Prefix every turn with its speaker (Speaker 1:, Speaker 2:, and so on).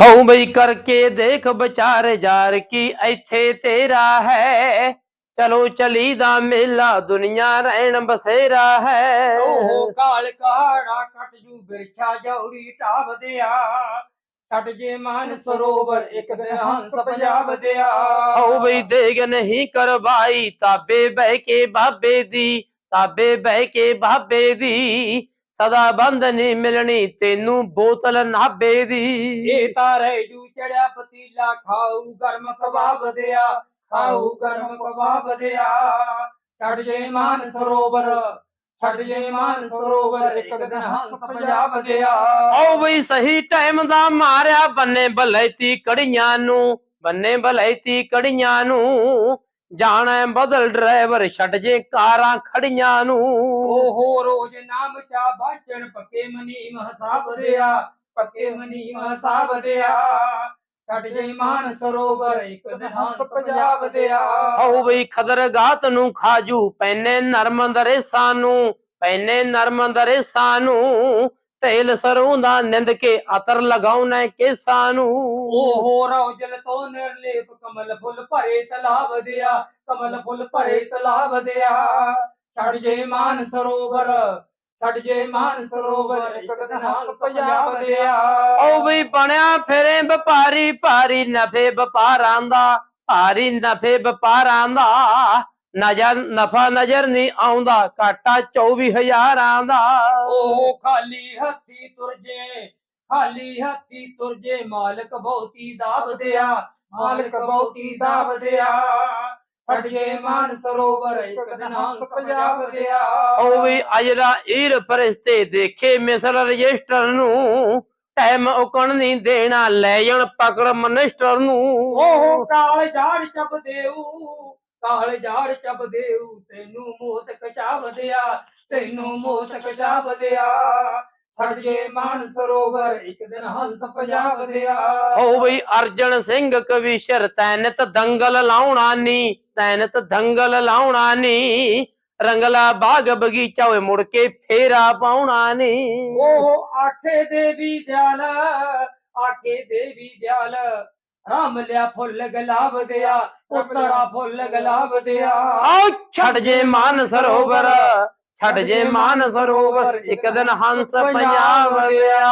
Speaker 1: ਹਉ ਬਈ ਕਰਕੇ ਦੇਖ ਵਿਚਾਰ ਜਾਰ ਕੀ ਇੱਥੇ ਤੇਰਾ ਹੈ। ਚਲੋ ਚਲੀ ਦਾ ਮੇਲਾ ਦੁਨੀਆ ਰਹਿਣ ਬਸੇਰਾ ਹੈ।
Speaker 2: ਉਹ ਕਾਲ ਕਾੜਾ ਕੱਟ ਜੂ ਬਿਰਖਾ ਜੌੜੀ ਢਾਵਦਿਆ ਛੱਡ ਜੇ ਮਾਨ ਸਰੋਵਰ ਇੱਕ ਹੰਸ ਪੰਜਾਬ ਦਿਆ।
Speaker 1: ਹਉ ਬਈ ਦੇਗ ਨਹੀਂ ਕਰਵਾਈ ਤਾਬੇ ਬਹਿ ਕੇ ਬਾਬੇ ਦੀ ਤਾਬੇ ਬਹਿ ਕੇ ਬਾਬੇ ਦੀ। ਸਦਾ ਬੰਦ ਨਹੀਂ ਮਿਲਣੀ ਤੈਨੂੰ ਬੋਤਲ ਨਾਬੇ ਦੀ।
Speaker 2: ਇਹ ਤਾਂ ਰਹਿ ਜੂ ਚੜਿਆ ਪਤੀਲਾ ਖਾਊ ਗਰਮ ਕਬਾਬ ਦਿਆ ਖਾਊ ਗਰਮ ਕਬਾਬ ਦਿਆ। ਛੱਡ ਜੇ ਮਾਨ ਸਰੋਵਰ ਛੱਡ ਜੇ ਮਾਨ ਸਰੋਵਰ ਇੱਕ ਦਿਨ ਹੰਸ ਪੰਜਾਬ ਦਿਆ।
Speaker 1: ਆਓ ਬਈ ਸਹੀ ਟਾਈਮ ਦਾ ਮਾਰਿਆ ਬੰਨੇ ਬਲੈਤੀ ਕੜੀਆਂ ਨੂੰ ਬੰਨੇ ਬਲੈਤੀ ਕੜੀਆਂ ਨੂੰ। ਜਾਣਾ ਬਦਲ ਡਰਾਈਵਰ ਛੱਡ ਜੇ ਕਾਰਾਂ ਖੜੀਆਂ ਨੂੰ।
Speaker 2: ਉਹ ਰੋਜ਼ ਨਾਮ ਚਾ ਬਾਚਣ ਪੱਕੇ ਮਨੀ ਮਹਸਾਬ ਦਿਆ ਪੱਕੇ ਮਨੀ ਮਹਸਾਬ ਦਿਆ ਛੱਡ ਜੇ ਮਾਨ ਸਰੋਵਰ ਇੱਕ ਦਿਨ ਹੰਸ ਪੰਜਾਬ ਦਿਆ
Speaker 1: ਆਓ ਬਈ ਖਦਰ ਗਾਤ ਨੂੰ ਖਾਜੂ ਪੈਨੇ ਨਰਮ ਦਰੇਸਾਂ ਨੂੰ ਪੈਨੇ ਨਰਮ ਦਰੇਸਾਂ ਨੂੰ। ਨਿੰਦ ਕੇ ਅਤਰ ਲਗਾਉਣਾ ਕੇਸਾਂ ਨੂੰ
Speaker 2: ਉਹ ਰੌਜਲ ਤੋਂ ਨਿਰਲੇਪ ਕਮਲ ਫੁੱਲ ਭਰੇ ਤਲਾਬ ਦਿਆ ਕਮਲ ਫੁੱਲ ਭਰੇ ਤਲਾਬ ਦਿਆ। ਛੱਡ ਜੇ ਮਾਨ ਸਰੋਵਰ ਛੱਡ ਜੇ ਮਾਨ ਸਰੋਵਰ ਇੱਕ ਦਿਨ ਹੰਸ ਪੰਜਾਬ ਦਿਆ।
Speaker 1: ਉਹ ਵੀ ਬਣਿਆ ਫਿਰੇ ਵਪਾਰੀ ਭਾਰੀ ਨਫੇ ਵਪਾਰਾਂ ਦਾ ਭਾਰੀ ਨਫੇ ਵਪਾਰਾਂ ਦਾ। ਨਜ਼ਰ ਨਫਾ ਨਜ਼ਰ ਨਹੀਂ ਆਉਂਦਾ ਘਾਟਾ 24000 ਦਾ।
Speaker 2: ਉਹ ਖਾਲੀ ਹੱਥੀ ਤੁਰ ਜੇ ਖਾਲੀ ਹੱਥੀ ਤੁਰ ਜੇ ਮਾਲਕ ਬਹੁਤੀ ਦਾਵ ਦਿਆ ਮਾਲਕ ਬਹੁਤੀ ਦਾਵ ਦਿਆ ਛੱਡ ਜੇ ਮਾਨ ਸਰੋਵਰ ਇੱਕ ਦਿਨ ਹੰਸ ਪੰਜਾਬ ਦਿਆ
Speaker 1: ਉਹ ਵੀ ਅਜਰਾ ਈਰ ਫਰਿਸ਼ਤੇ ਦੇਖੇ ਮਿਸਰ ਰਜਿਸਟਰ ਨੂੰ ਟਾਈਮ ਉਕਣ ਨਹੀਂ ਦੇਣਾ ਲੈ ਜਾਣ ਪਕੜ ਮਨਿਸਟਰ ਨੂੰ।
Speaker 2: ਉਹ ਕਾਲ ਝਾੜ ਚੱਬ ਦੇਊ ਕਾਲ ਝਾੜ ਚੱਬ ਦੇਊ ਤੈਨੂੰ ਮੋਤ ਕਚਾਵ ਦਿਆ ਤੈਨੂੰ ਮੋਤ ਕਚਾਵ ਦਿਆ। ਛੱਡ ਜੇ ਮਾਨ ਸਰੋਵਰ ਇੱਕ ਦਿਨ ਹੰਸ ਪੰਜਾਬ ਦਿਆ।
Speaker 1: ਹੋ ਬਈ ਅਰਜਨ ਸਿੰਘ ਕਵੀਸ਼ਰ ਤੈਨਤ ਦੰਗਲ ਲਾਉਣਾ ਨੀ ਤੈਨਤ ਦੰਗਲ ਲਾਉਣਾ ਨੀ। ਰੰਗਲਾ ਬਾਗ ਬਗੀਚਾ ਓਏ ਮੁੜ ਕੇ ਫੇਰਾ ਪਾਉਣਾ ਨੀ।
Speaker 2: ਉਹ ਆਖੇ ਦੇਵੀ ਦਿਆਲ ਆਖੇ ਦੇਵੀ ਦਿਆਲ। ਰਾਮ ਲਿਆ ਫੁੱਲ ਗੁਲਾਬ ਦਿਆ ਉਤਰਾ ਫੁੱਲ ਗੁਲਾਬ ਦਿਆ
Speaker 1: ਆਓ ਛੱਡ ਜੇ ਮਾਨ ਸਰੋਵਰ ਛੱਡ ਜੇ ਮਾਨ ਸਰੋਵਰ ਇੱਕ ਦਿਨ ਹੰਸ ਪੰਜਾਬ ਗਿਆ